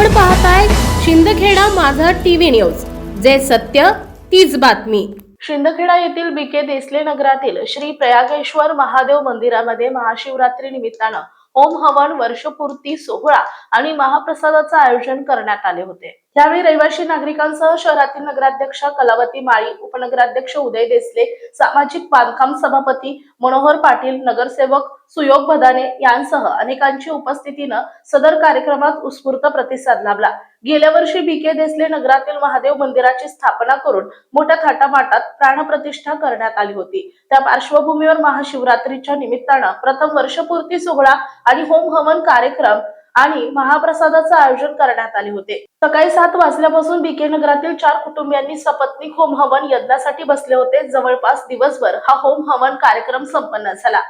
आपण पाहताय शिंदखेडा माझा टीव्ही न्यूज. जे सत्य तीच बातमी. शिंदखेडा येथील बीके देसले नगरातील श्री प्रयागेश्वर महादेव मंदिरामध्ये महाशिवरात्री निमित्तानं होम हवन वर्षपूर्ती सोहळा आणि महाप्रसादाचं आयोजन करण्यात आले होते. यावेळी रहिवासी नागरिकांसह शहरातील नगराध्यक्ष कलावती माळी उपनगराध्यक्ष उदय देसले सामाजिक बांधकाम सभापती मनोहर पाटील नगरसेवक सुयोग भदाने यांसह अनेकांची उपस्थितीनं सदर कार्यक्रमात उत्स्फूर्त प्रतिसाद लाभला. गेल्या वर्षी बीके देसले नगरातील महादेव मंदिराची स्थापना करून मोठ्या थाटामाटात प्राणप्रतिष्ठा करण्यात आली होती. त्या पार्श्वभूमीवर महाशिवरात्रीच्या निमित्तानं प्रथम वर्षपूर्ती सोहळा आणि होम हवन कार्यक्रम आणि महाप्रसादाचं आयोजन करण्यात आले होते. सकाळी सात वाजल्यापासून बीके नगरातील चार कुटुंबियांनी सपत्नीक होम हवन यज्ञासाठी बसले होते. जवळपास दिवसभर हा होम हवन कार्यक्रम संपन्न झाला.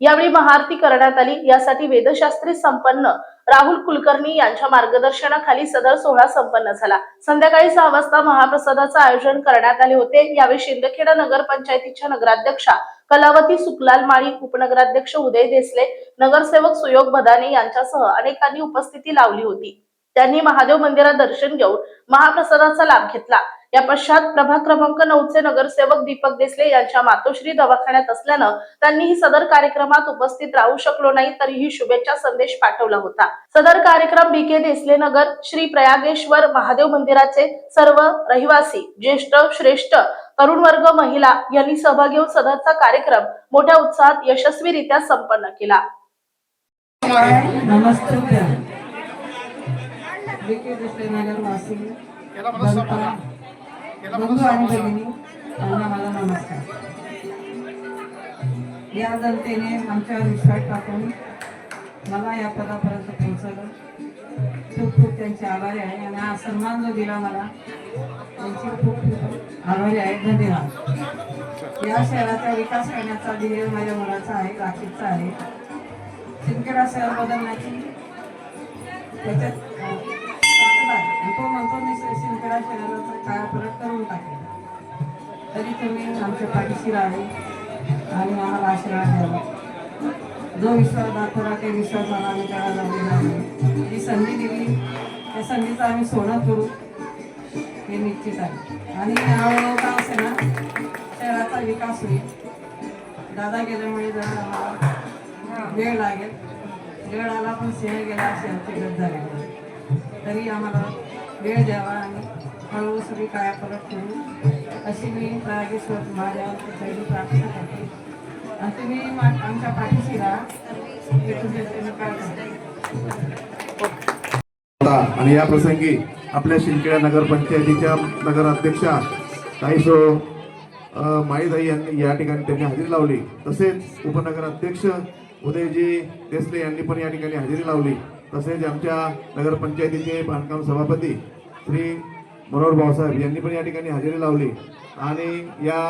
यावेळी महाआरती करण्यात आली. यासाठी वेदशास्त्री संपन्न राहुल कुलकर्णी यांच्या मार्गदर्शनाखाली सदर सोहळा संपन्न झाला. संध्याकाळी सहा वाजता महाप्रसादाचं आयोजन करण्यात आले होते. यावेळी शिंदखेडा नगरपंचायतीच्या नगराध्यक्षा कलावती सुकलाल माळी उपनगराध्यक्ष उदय देसले नगरसेवक सुयोग भदाने यांच्यासह अनेकांनी उपस्थिती लावली होती. त्यांनी महादेव मंदिरात दर्शन घेऊन महाप्रसादाचा लाभ घेतला. या पश्चात प्रभाग क्रमांक नऊचे नगरसेवक दीपक देसले यांच्या मातोश्री दवाखान्यात असल्यानं त्यांनीही सदर कार्यक्रमात उपस्थित राहू शकलो नाही तरीही शुभेच्छा संदेश पाठवला होता. सदर कार्यक्रम बीके देसले नगर श्री प्रयागेश्वर महादेव मंदिराचे सर्व रहिवासी ज्येष्ठ श्रेष्ठ तरुण वर्ग महिला यांनी सहभाग घेऊन सदरचा कार्यक्रम मोठ्या उत्साहात यशस्वीरित्या संपन्न केला. नमस्ते बंधू आणि भगिनी त्यांना माझा नमस्कार. या जनतेने आमच्यावर विश्वास टाकून मला या पदापर्यंत पोहोचवलं. खूप खूप त्यांचे आभारी आहे आणि हा सन्मान जो दिला मला त्यांचे खूप खूप आभारी आहे. धन्यवाद. या शहराचा विकास करण्याचा ध्येय माझ्या मुलाचा आहे राखीचा आहे. सिंदखेडा शहर बदलण्याची त्याच्यात आणि तो म्हणतो मी सि- सिंदखेडा शहराचा काळ फरक करून टाकेल. तरी तुम्ही आमच्या पाठीशी राहावे आणि आम्हाला आशीर्वाद द्यावा. जो विश्वास दाखवला ते विश्वासाला आम्ही त्याला लावलेला आहे. जी संधी दिली त्या संधीचं आम्ही सोनं करू हे निश्चित आहे. आणि हळूहळू का असे ना शहराचा विकास होईल. दादा गेल्यामुळे जरा आम्हाला वेळ लागेल. वेळ आला पण सिंह गेला अशी आमची गत झालेली तरी आम्हाला वेळ द्यावा आणि हळूहळू सगळी कायापलट करू अशी मी नागेश्वर महादेवाची पहिली प्रार्थना करते. आणि तुम्ही आमच्या पाठीशी राहा आणि या प्रसंगी आपल्या शिंदखेडा नगरपंचायतीच्या नगराध्यक्षा काही सो माईदाई यांनी या ठिकाणी त्यांनी हजेरी लावली. तसेच उपनगराध्यक्ष उदयजी देसले यांनी पण या ठिकाणी हजेरी लावली. तसेच आमच्या नगरपंचायतीचे बांधकाम सभापती श्री मनोहर भाऊसाहेब यांनी पण या ठिकाणी हजेरी लावली. आणि या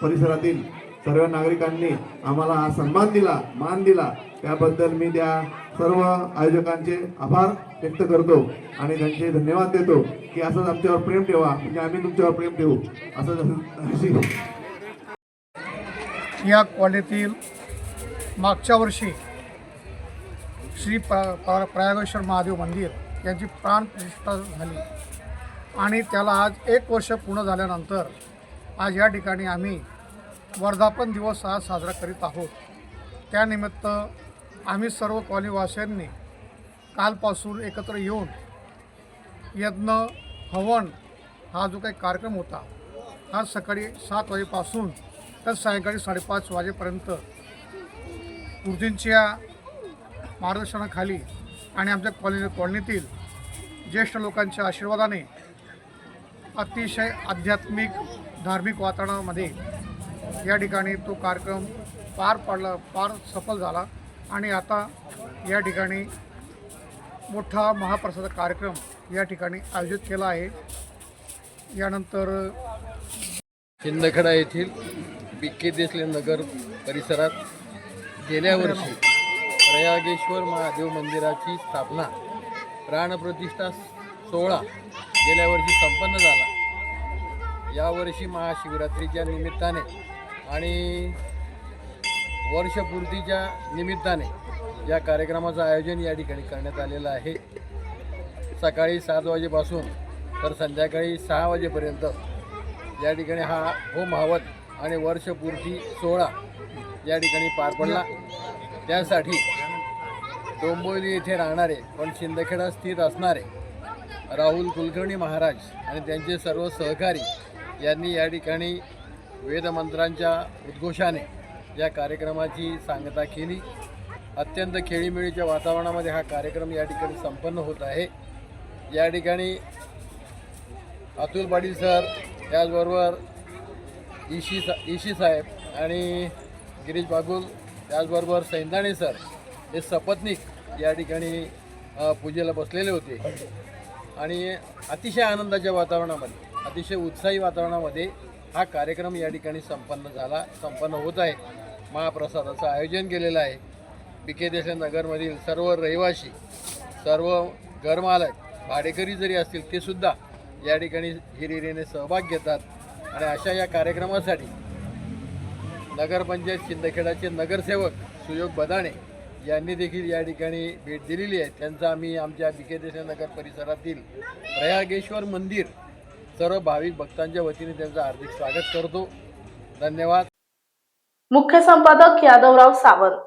परिसरातील सर्व नागरिकांनी आम्हाला हा सन्मान दिला मान दिला. त्याबद्दल मी त्या सर्व आयोजकांचे आभार व्यक्त करतो आणि त्यांचे धन्यवाद देतो की असंच आमच्यावर प्रेम ठेवा म्हणजे आम्ही तुमच्यावर प्रेम ठेवू असं अशी या कॉलनीतील मागच्या वर्षी श्री प प्रयागेश्वर महादेव मंदिर यांची प्राणप्रतिष्ठा झाली. आणि त्याला आज एक वर्ष पूर्ण झाल्यानंतर आज या ठिकाणी आम्ही वर्धापन दिवस आज साजरा करीत आहोत. त्यानिमित्त आम्ही सर्व कॉलनीवासियांनी कालपासून एकत्र येऊन यज्ञ हवन हा जो काही कार्यक्रम होता हा सकाळी सात वाजेपासून तर सायंकाळी साडेपाच वाजेपर्यंत. गुरुजींच्या मार्गदर्शनाखाली आणि आमच्या कॉलनी कॉलनीतील ज्येष्ठ लोकांच्या आशीर्वादाने अतिशय आध्यात्मिक धार्मिक वातावरणामध्ये या ठिकाणी तो कार्यक्रम पार पाडला पार सफल झाला आणि आता या ठिकाणी मोठा महाप्रसाद कार्यक्रम या ठिकाणी आयोजित केला आहे. यानंतर शिंदखेडा येथील बी के देसले नगर परिसरात गेल्या वर्षी प्रयागेश्वर महादेव मंदिराची स्थापना. प्राणप्रतिष्ठा सोहळा गेल्या वर्षी संपन्न झाला. यावर्षी महाशिवरात्रीच्या निमित्ताने आणि वर्षपूर्तीच्या निमित्ताने या कार्यक्रमाचं आयोजन या ठिकाणी करण्यात आलेलं आहे. सकाळी सात वाजेपासून तर संध्याकाळी सहा वाजेपर्यंत या ठिकाणी हा होम हवत आणि वर्षपूर्ती सोहळा या ठिकाणी पार पडला. त्यासाठी डोंबिवली येथे राहणारे पण शिंदखेडा स्थित असणारे राहुल कुलकर्णी महाराज आणि त्यांचे सर्व सहकारी यांनी या ठिकाणी वेदमंत्रांच्या उद्घोषाने या कार्यक्रमाची सांगता केली. अत्यंत खेळीमेळीच्या वातावरणामध्ये हा कार्यक्रम या ठिकाणी संपन्न होत आहे. या ठिकाणी अतुल पाटील सर त्याचबरोबर ईशी सा ईशी साहेब आणि गिरीश बागुल त्याचबरोबर सैंदाणे सर हे सपत्नीक या ठिकाणी पूजेला बसलेले होते. आणि अतिशय आनंदाच्या वातावरणामध्ये अतिशय उत्साही वातावरणामध्ये हा कार्यक्रम या ठिकाणी संपन्न झाला संपन्न होत आहे. महाप्रसादाचं आयोजन केलेलं आहे. बी के देसाई नगरमधील सर्व रहिवासी सर्व घरमालक भाडेकरी जरी असतील ते सुद्धा या ठिकाणी हिरिरीने सहभाग घेतात. आणि अशा या कार्यक्रमासाठी नगरपंचायत शिंदखेडाचे नगरसेवक सुयोग बदाणे यांनी देखील या ठिकाणी भेट दिलेली आहे. त्यांचा आम्ही आमच्या बी नगर परिसरातील प्रयागेश्वर मंदिर सर्व भाविक भक्तांच्या वतीने त्यांचं हार्दिक स्वागत करतो. धन्यवाद. मुख्य संपादक यादवराव सावंत.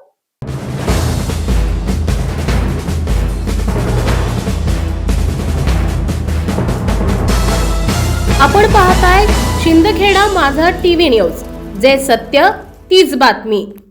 आपण पाहताय शिंदखेडा माझा टीव्ही न्यूज. जे सत्य तीच बातमी.